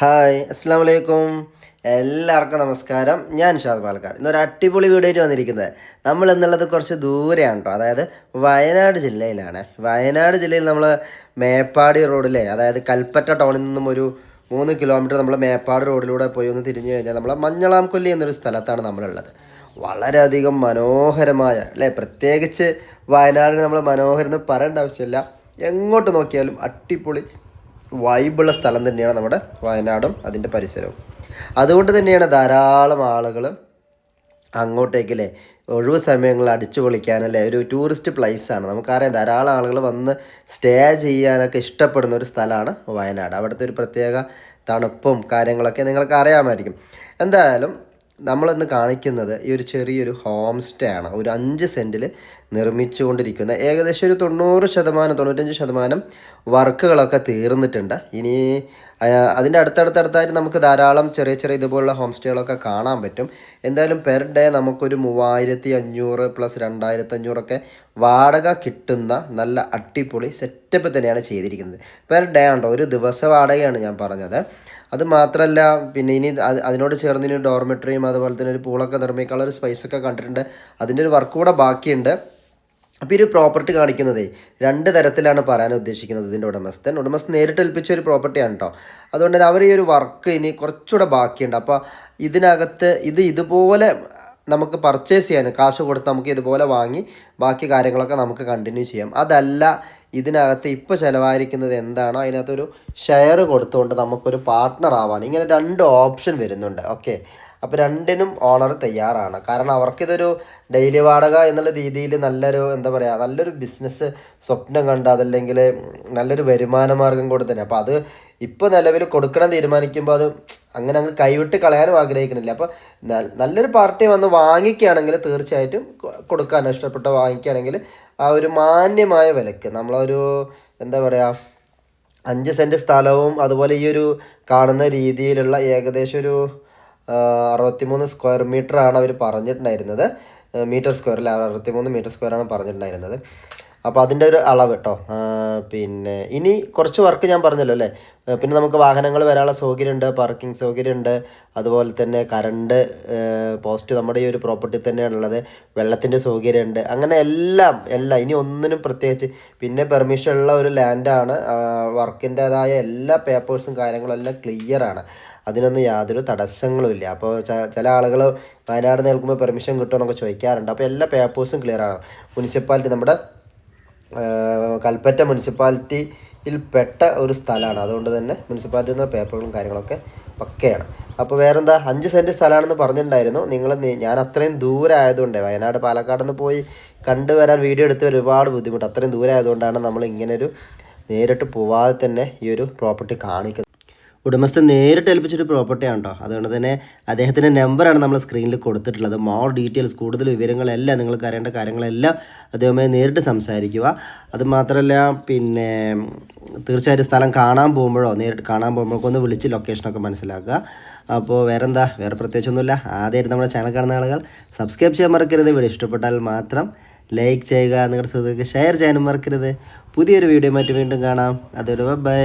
Hi അസ്സാം വലൈക്കും എല്ലാവർക്കും നമസ്കാരം. ഞാൻ ഷാദ് പാലക്കാട്. ഇന്നൊരു അടിപൊളി വീഡിയോ വന്നിരിക്കുന്നത് നമ്മൾ എന്നുള്ളത് കുറച്ച് ദൂരെയാണ് കേട്ടോ അതായത് വയനാട് ജില്ലയിലാണ്. വയനാട് ജില്ലയിൽ നമ്മൾ മേപ്പാടി റോഡിലെ അതായത് കൽപ്പറ്റ ടൗണിൽ നിന്നും ഒരു മൂന്ന് കിലോമീറ്റർ നമ്മൾ മേപ്പാട് റോഡിലൂടെ പോയി ഒന്ന് തിരിഞ്ഞു കഴിഞ്ഞാൽ നമ്മൾ മഞ്ഞളാംകൊല്ലി എന്നൊരു സ്ഥലത്താണ് നമ്മളുള്ളത്. വളരെയധികം മനോഹരമായ അല്ലേ? പ്രത്യേകിച്ച് വയനാടിന് നമ്മൾ മനോഹരം എന്ന് പറയേണ്ട ആവശ്യമില്ല. എങ്ങോട്ട് നോക്കിയാലും അടിപൊളി വൈബുള്ള സ്ഥലം തന്നെയാണ് നമ്മുടെ വയനാടും അതിന്റെ പരിസരവും. അതുകൊണ്ട് തന്നെയാണ് ധാരാളം ആളുകൾ അങ്ങോട്ടേക്കല്ലേ ഒഴിവ് സമയങ്ങൾ അടിച്ചു പൊളിക്കാനല്ലേ ഒരു ടൂറിസ്റ്റ് പ്ലേസാണ് നമുക്കറിയാം ധാരാളം ആളുകൾ വന്ന് സ്റ്റേ ചെയ്യാനൊക്കെ ഇഷ്ടപ്പെടുന്ന ഒരു സ്ഥലമാണ് വയനാട്. അവിടുത്തെ ഒരു പ്രത്യേക തണുപ്പും കാര്യങ്ങളൊക്കെ നിങ്ങൾക്ക് അറിയാമായിരിക്കും എന്തായാലും നമ്മളിന്ന് കാണിക്കുന്നത് ഈ ഒരു ചെറിയൊരു ഹോം സ്റ്റേ ആണ് ഒരു അഞ്ച് സെന്റിൽ നിർമ്മിച്ചുകൊണ്ടിരിക്കുന്ന ഏകദേശം ഒരു തൊണ്ണൂറ് ശതമാനം തൊണ്ണൂറ്റഞ്ച് ശതമാനം വർക്കുകളൊക്കെ തീർന്നിട്ടുണ്ട്. ഇനി അതിന്റെ അടുത്തടുത്തടുത്തായിട്ട് നമുക്ക് ധാരാളം ചെറിയ ചെറിയ ഇതുപോലുള്ള ഹോം സ്റ്റേകളൊക്കെ കാണാൻ പറ്റും. എന്തായാലും പെർ ഡേ നമുക്കൊരു മൂവായിരത്തി അഞ്ഞൂറ് പ്ലസ് രണ്ടായിരത്തി അഞ്ഞൂറൊക്കെ വാടക കിട്ടുന്ന നല്ല അടിപൊളി സെറ്റപ്പ് തന്നെയാണ് ചെയ്തിരിക്കുന്നത്. പെർ ഡേ ഉണ്ടോ ഒരു ദിവസ വാടകയാണ് ഞാൻ പറഞ്ഞത്. അത് മാത്രമല്ല പിന്നെ ഇനി അതിനോട് ചേർന്ന് ഇനി ഡോർമെട്രിയും അതുപോലെ തന്നെ ഒരു പൂളൊക്കെ നിർമ്മിക്കാനുള്ള ഒരു ഒക്കെ കണ്ടിട്ടുണ്ട്. അതിന്റെ ഒരു വർക്ക് കൂടെ ബാക്കിയുണ്ട്. അപ്പോൾ ഈ ഒരു പ്രോപ്പർട്ടി കാണിക്കുന്നതേ രണ്ട് തരത്തിലാണ് പറയാൻ ഉദ്ദേശിക്കുന്നത് ഇതിന്റെ ഉടമസ്ഥൻ. ഉടമസ്ഥൻ നേരിട്ട് ഏൽപ്പിച്ച ഒരു പ്രോപ്പർട്ടിയാണ് കേട്ടോ അതുകൊണ്ട് തന്നെ അവർ ഈ ഒരു വർക്ക് ഇനി കുറച്ചുകൂടെ ബാക്കിയുണ്ട്. അപ്പോൾ ഇതിനകത്ത് ഇത് ഇതുപോലെ നമുക്ക് പർച്ചേസ് ചെയ്യാൻ കാശ് കൊടുത്ത് നമുക്ക് ഇതുപോലെ വാങ്ങി ബാക്കി കാര്യങ്ങളൊക്കെ നമുക്ക് കണ്ടിന്യൂ ചെയ്യാം. അതല്ല ഇതിനകത്ത് ഇപ്പോൾ ചിലവായിരിക്കുന്നത് എന്താണോ അതിനകത്തൊരു ഷെയർ കൊടുത്തുകൊണ്ട് നമുക്കൊരു പാർട്ട്ണർ ആവാൻ. ഇങ്ങനെ രണ്ട് ഓപ്ഷൻ വരുന്നുണ്ട്. ഓക്കെ അപ്പോൾ രണ്ടിനും ഓണർ തയ്യാറാണ്. കാരണം അവർക്കിതൊരു ഡെയിലി വാടക എന്നുള്ള രീതിയിൽ നല്ലൊരു എന്താ പറയുക നല്ലൊരു ബിസിനസ് സ്വപ്നം കണ്ട് അതല്ലെങ്കിൽ നല്ലൊരു വരുമാന മാർഗം കൂടെ തന്നെ. അപ്പോൾ അത് ഇപ്പോൾ നിലവിൽ കൊടുക്കണം തീരുമാനിക്കുമ്പോൾ അത് അങ്ങനെ അങ്ങ് കൈവിട്ട് കളയാനും ആഗ്രഹിക്കുന്നില്ല അപ്പോൾ നല്ലൊരു പാർട്ടി വന്ന് വാങ്ങിക്കുകയാണെങ്കിൽ തീർച്ചയായിട്ടും കൊടുക്കാൻ ഇഷ്ടപ്പെട്ട വാങ്ങിക്കുകയാണെങ്കിൽ ആ ഒരു മാന്യമായ വിലക്ക്. നമ്മളൊരു എന്താ പറയുക അഞ്ച് സെന്റ് സ്ഥലവും അതുപോലെ ഈ ഒരു കാണുന്ന രീതിയിലുള്ള ഏകദേശം ഒരു അറുപത്തിമൂന്ന് സ്ക്വയർ മീറ്റർ ആണ് അവർ പറഞ്ഞിട്ടുണ്ടായിരുന്നത് മീറ്റർ സ്ക്വയർ സ്ക്വയറിൽ അറുപത്തിമൂന്ന് മീറ്റർ സ്ക്വയർ ആണ് പറഞ്ഞിട്ടുണ്ടായിരുന്നത്. അപ്പോൾ അതിന്റെ ഒരു അളവ് കേട്ടോ പിന്നെ ഇനി കുറച്ച് വർക്ക് ഞാൻ പറഞ്ഞല്ലോ അല്ലേ? പിന്നെ നമുക്ക് വാഹനങ്ങൾ വരാനുള്ള സൗകര്യമുണ്ട് പാർക്കിംഗ് സൗകര്യമുണ്ട് അതുപോലെ തന്നെ കറണ്ട് പോസ്റ്റ് നമ്മുടെ ഈ ഒരു പ്രോപ്പർട്ടി തന്നെയാണുള്ളത് വെള്ളത്തിന്റെ സൗകര്യമുണ്ട് അങ്ങനെ എല്ലാം എല്ലാം ഇനി ഒന്നിനും പ്രത്യേകിച്ച് പിന്നെ പെർമിഷൻ ഉള്ള ഒരു ലാൻഡാണ് വർക്കിന്റേതായ എല്ലാ പേപ്പേഴ്സും കാര്യങ്ങളും എല്ലാം ക്ലിയറാണ് അതിനൊന്നും യാതൊരു തടസ്സങ്ങളും ഇല്ല. അപ്പോൾ ചില ആളുകൾ വയനാട് നിൽക്കുമ്പോൾ പെർമിഷൻ കിട്ടുമോ എന്നൊക്കെ ചോദിക്കാറുണ്ട്. അപ്പോൾ എല്ലാ പേപ്പേഴ്സും ക്ലിയറാണ് മുനിസിപ്പാലിറ്റി നമ്മുടെ കൽപ്പറ്റ മുനിസിപ്പാലിറ്റിയിൽ പെട്ട ഒരു സ്ഥലമാണ്. അതുകൊണ്ട് തന്നെ മുനിസിപ്പാലിറ്റിയിൽ നിന്ന് പേപ്പറുകളും കാര്യങ്ങളൊക്കെ പക്കയാണ്. അപ്പോൾ വേറെന്താ? അഞ്ച് സെന്റ് സ്ഥലമാണെന്ന് പറഞ്ഞിട്ടുണ്ടായിരുന്നു. നിങ്ങൾ ഞാൻ അത്രയും ദൂരം ആയതുകൊണ്ട് വയനാട് പാലക്കാട് നിന്ന് പോയി കണ്ടുവരാൻ വീഡിയോ എടുത്ത് ഒരുപാട് ബുദ്ധിമുട്ട്. അത്രയും ദൂരം ആയതുകൊണ്ടാണ് നമ്മൾ ഇങ്ങനൊരു നേരിട്ട് പോവാതെ തന്നെ ഈ ഒരു പ്രോപ്പർട്ടി കാണിക്കുന്നത്. ഉടമസ്ഥൻ നേരിട്ട് ഏൽപ്പിച്ചൊരു പ്രോപ്പർട്ടിയാണ് കേട്ടോ അതുകൊണ്ട് തന്നെ അദ്ദേഹത്തിന്റെ നമ്പറാണ് നമ്മൾ സ്ക്രീനിൽ കൊടുത്തിട്ടുള്ളത്. മോർ ഡീറ്റെയിൽസ് കൂടുതൽ വിവരങ്ങളെല്ലാം നിങ്ങൾക്ക് അറിയേണ്ട കാര്യങ്ങളെല്ലാം അദ്ദേഹവുമായി നേരിട്ട് സംസാരിക്കുക. അതുമാത്രമല്ല പിന്നെ തീർച്ചയായിട്ടും സ്ഥലം കാണാൻ പോകുമ്പോഴോ നേരിട്ട് കാണാൻ പോകുമ്പോഴൊക്കെ ഒന്ന് വിളിച്ച് ലൊക്കേഷനൊക്കെ മനസ്സിലാക്കുക. അപ്പോൾ വേറെ എന്താ വേറെ പ്രത്യേകിച്ചൊന്നുമില്ല. ആദ്യമായിട്ട് നമ്മുടെ ചാനൽ കാണുന്ന ആളുകൾ സബ്സ്ക്രൈബ് ചെയ്യാൻ മറക്കരുത്. വീഡിയോ ഇഷ്ടപ്പെട്ടാൽ മാത്രം ലൈക്ക് ചെയ്യുക. നിങ്ങളുടെ സുഹൃത്തുക്കൾക്ക് ഷെയർ ചെയ്യാനും മറക്കരുത്. പുതിയൊരു വീഡിയോ മറ്റു വീണ്ടും കാണാം. അതൊരു ബൈ